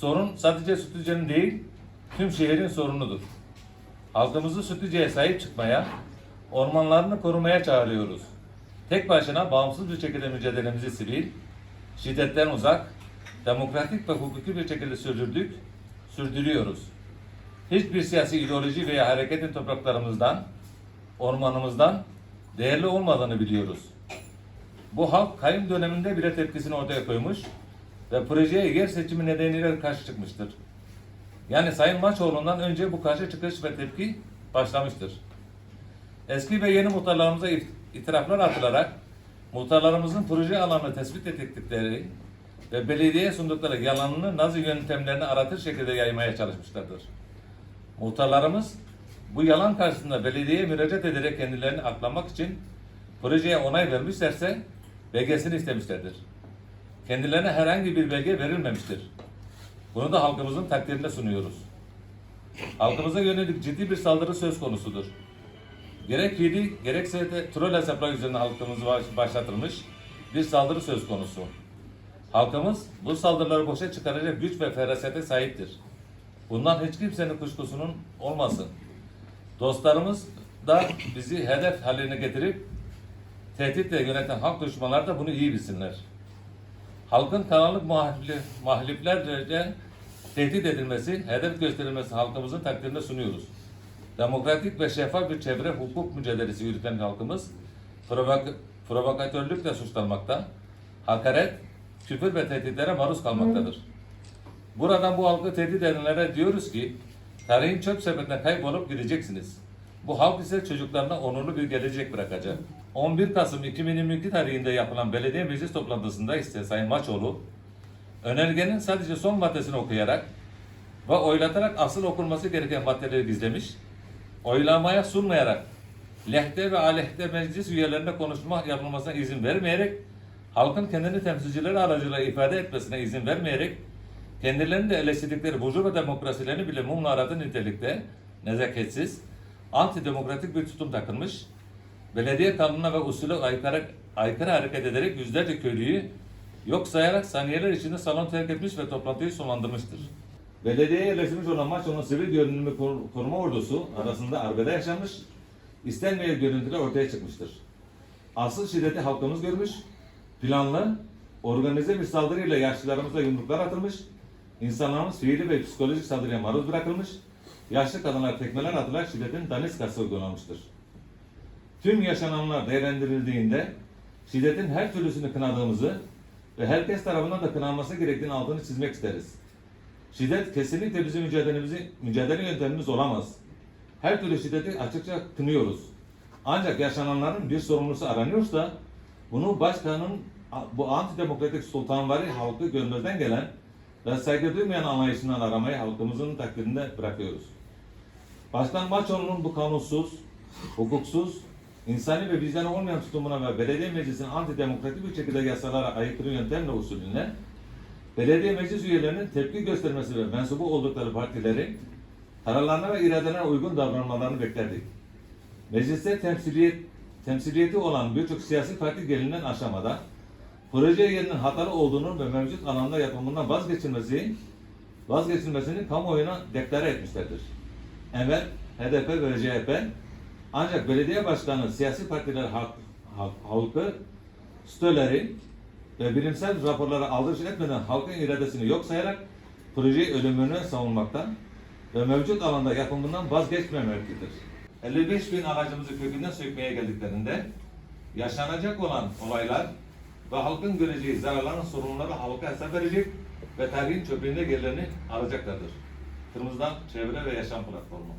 Sorun sadece Sütlüce'nin değil, tüm şehrin sorunudur. Halkımızı Sütlüce'ye sahip çıkmaya, ormanlarını korumaya çağırıyoruz. Tek başına bağımsız bir şekilde mücadelemizi sivil, şiddetten uzak, demokratik ve hukuki bir şekilde sürdürdük, sürdürüyoruz. Hiçbir siyasi ideoloji veya hareketin topraklarımızdan, ormanımızdan değerli olmadığını biliyoruz. Bu halk kayım döneminde bile tepkisini ortaya koymuş ve projeye yer seçimi nedeniyle karşı çıkmıştır. Yani Sayın Maçoğlu'ndan önce bu karşı çıkış ve tepki başlamıştır. Eski ve yeni muhtarlarımıza it- itiraflar atılarak muhtarlarımızın proje alanını tespit ettikleri ve belediyeye sundukları yalanını nazi yöntemlerini aratır şekilde yaymaya çalışmışlardır. Muhtarlarımız bu yalan karşısında belediyeye müracaat ederek kendilerini aklamak için projeye onay vermişlerse belgesini istemişlerdir. Kendilerine herhangi bir belge verilmemiştir. Bunu da halkımızın takdirine sunuyoruz. Halkımıza yönelik ciddi bir saldırı söz konusudur. Gerek yedi, gerekse de troll hesaplar üzerine halkımız baş- başlatılmış bir saldırı söz konusu. Halkımız bu saldırıları boşa çıkaracak güç ve ferasete sahiptir. Bundan hiç kimsenin kuşkusunun olmasın. Dostlarımız da bizi hedef haline getirip tehditle yöneten halk düşmanları da bunu iyi bilsinler. Halkın karanlık muhalif, muhaliflerce tehdit edilmesi, hedef gösterilmesi halkımızın takdirine sunuyoruz. Demokratik ve şeffaf bir çevre hukuk mücadelesi yürüten halkımız provok provokatörlükle suçlanmakta, hakaret, küfür ve tehditlere maruz kalmaktadır. Buradan bu halkı tehdit edenlere diyoruz ki tarihin çöp sepetine kaybolup gideceksiniz. Bu halk ise çocuklarına onurlu bir gelecek bırakacak. 11 Kasım 2022 tarihinde yapılan belediye meclis toplantısında ise Sayın Maçoğlu önergenin sadece son maddesini okuyarak ve oylatarak asıl okunması gereken maddeleri gizlemiş, oylamaya sunmayarak lehte ve aleyhte meclis üyelerine konuşma yapılmasına izin vermeyerek halkın kendini temsilcileri aracılığıyla ifade etmesine izin vermeyerek kendilerini de eleştirdikleri burjuva demokrasilerini bile mumla aradığı nitelikte nezaketsiz, antidemokratik bir tutum takılmış, belediye kanununa ve usulü aykırı, aykırı hareket ederek yüzlerce köylüyü yok sayarak saniyeler içinde salon terk etmiş ve toplantıyı sonlandırmıştır. Belediyeye yerleşmiş olan Maço'nun sivil görünümlü kor- koruma ordusu arasında arbede yaşanmış, istenmeyen görüntüler ortaya çıkmıştır. Asıl şiddeti halkımız görmüş, planlı, organize bir saldırıyla yaşlılarımıza yumruklar atılmış, insanlarımız fiili ve psikolojik saldırıya maruz bırakılmış, yaşlı kadınlar tekmeler atılarak şiddetin daniskası uygulanmıştır. Tüm yaşananlar değerlendirildiğinde şiddetin her türlüsünü kınadığımızı ve herkes tarafından da kınanması gerektiğini altını çizmek isteriz. Şiddet kesinlikle bizim mücadelemizi, mücadele yöntemimiz olamaz. Her türlü şiddeti açıkça kınıyoruz. Ancak yaşananların bir sorumlusu aranıyorsa bunu başkanın bu antidemokratik sultanvari halkı görmezden gelen ve saygı duymayan anlayışından aramayı halkımızın takdirinde bırakıyoruz. Başkan Maçoğlu'nun bu kanunsuz, hukuksuz, insani ve vicdanı olmayan tutumuna ve belediye meclisinin antidemokratik bir şekilde yasalara aykırı yöntemle usulüne belediye meclis üyelerinin tepki göstermesi ve mensubu oldukları partileri kararlarına ve iradelerine uygun davranmalarını beklerdik. Mecliste temsiliyet, temsiliyeti olan birçok siyasi parti gelinen aşamada proje yerinin hatalı olduğunu ve mevcut alanda yapımından vazgeçilmesi vazgeçilmesini kamuoyuna deklare etmişlerdir. Evvel HDP ve CHP ancak belediye başkanı siyasi partiler halk, halk, halkı stöleri ve bilimsel raporlara aldırış etmeden halkın iradesini yok sayarak projeyi ölümüne savunmakta ve mevcut alanda yapımından vazgeçmemektedir. 55 bin aracımızı kökünden sökmeye geldiklerinde yaşanacak olan olaylar ve halkın göreceği zararların sorunları halka hesap verecek ve tarihin çöplüğünde yerlerini alacaklardır. Kırmızıdan Çevre ve Yaşam Platformu.